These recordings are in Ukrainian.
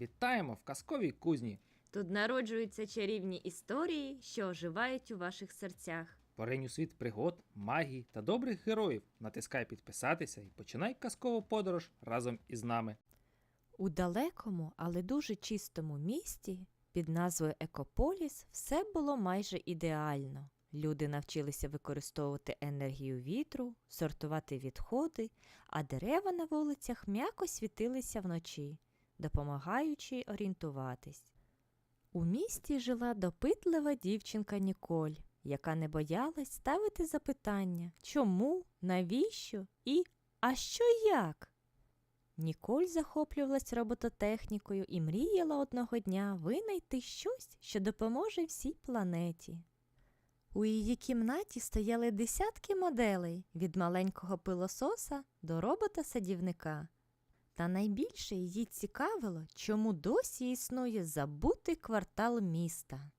Вітаємо в казковій кузні. Тут народжуються чарівні історії, що оживають у ваших серцях. Поринь у світ пригод, магії та добрих героїв. Натискай підписатися і починай казкову подорож разом із нами. У далекому, але дуже чистому місті під назвою Екополіс все було майже ідеально. Люди навчилися використовувати енергію вітру, сортувати відходи, а дерева на вулицях м'яко світилися вночі, допомагаючи орієнтуватись. У місті жила допитлива дівчинка Ніколь, яка не боялась ставити запитання чому, навіщо і а що як. Ніколь захоплювалась робототехнікою і мріяла одного дня винайти щось, що допоможе всій планеті. У її кімнаті стояли десятки моделей від маленького пилососа до робота-садівника. Та найбільше її цікавило, чому досі існує забутий квартал міста.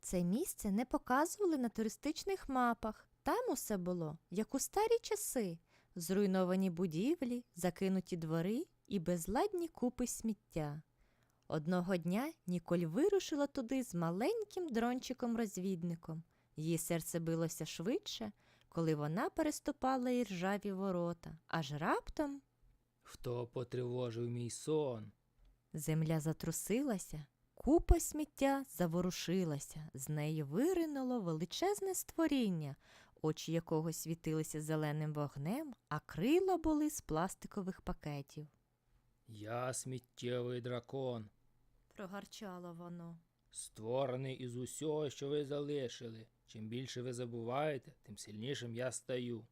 Це місце не показували на туристичних мапах. Там усе було, як у старі часи, зруйновані будівлі, закинуті двори і безладні купи сміття. Одного дня Ніколь вирушила туди з маленьким дрончиком-розвідником. Її серце билося швидше, коли вона переступала іржаві ворота, аж раптом Хто потривожив мій сон? земля затрусилася, купа сміття заворушилася, з неї виринуло величезне створіння, очі якого світилися зеленим вогнем, а крила були з пластикових пакетів. Я сміттєвий дракон, Прогарчало воно. створений із усього, що ви залишили. Чим більше ви забуваєте, тим сильнішим я стаю.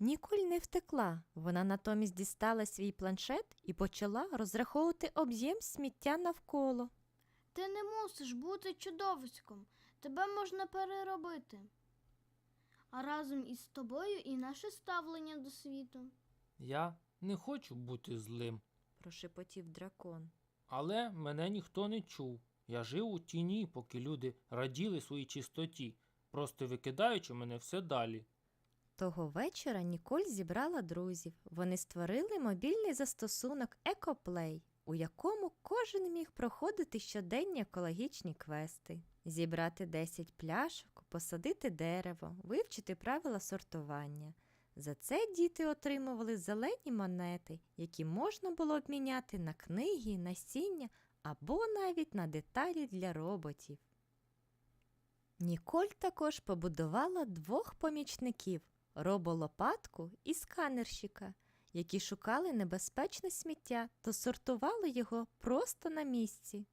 Ніколь не втекла. Вона натомість дістала свій планшет і почала розраховувати об'єм сміття навколо. Ти не мусиш бути чудовиськом. Тебе можна переробити. А разом із тобою і наше ставлення до світу. Я не хочу бути злим, прошепотів дракон. але мене ніхто не чув. Я жив у тіні, поки люди раділи своїй чистоті, просто викидаючи мене все далі. Того вечора Ніколь зібрала друзів. Вони створили мобільний застосунок EcoPlay, у якому кожен міг проходити щоденні екологічні квести, зібрати 10 пляшок, посадити дерево, вивчити правила сортування. За це діти отримували зелені монети, які можна було обміняти на книги, насіння або навіть на деталі для роботів. Ніколь також побудувала двох помічників роболопатку і сканерщика, які шукали небезпечне сміття та сортували його просто на місці.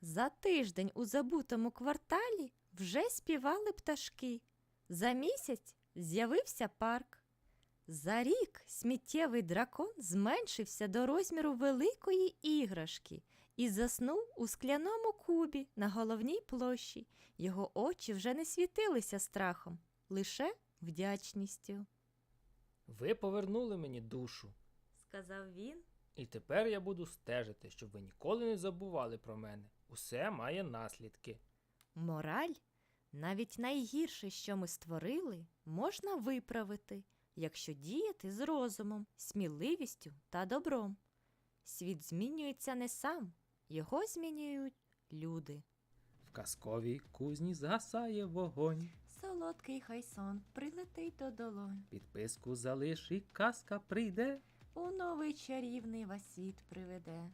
За тиждень у забутому кварталі вже співали пташки. За місяць з'явився парк. За рік сміттєвий дракон зменшився до розміру великої іграшки і заснув у скляному кубі на головній площі. Його очі вже не світилися страхом, лише вдячністю, Ви повернули мені душу, сказав він. і тепер я буду стежити, щоб ви ніколи не забували про мене. Усе має наслідки. Мораль навіть найгірше, що ми створили, можна виправити, якщо діяти з розумом, сміливістю та добром. Світ змінюється не сам, його змінюють люди. В казковій кузні згасає вогонь. Солодкий хай сон прилетить до долонь, Підписку залиш і казка прийде. у новий чарівний вас світ приведе.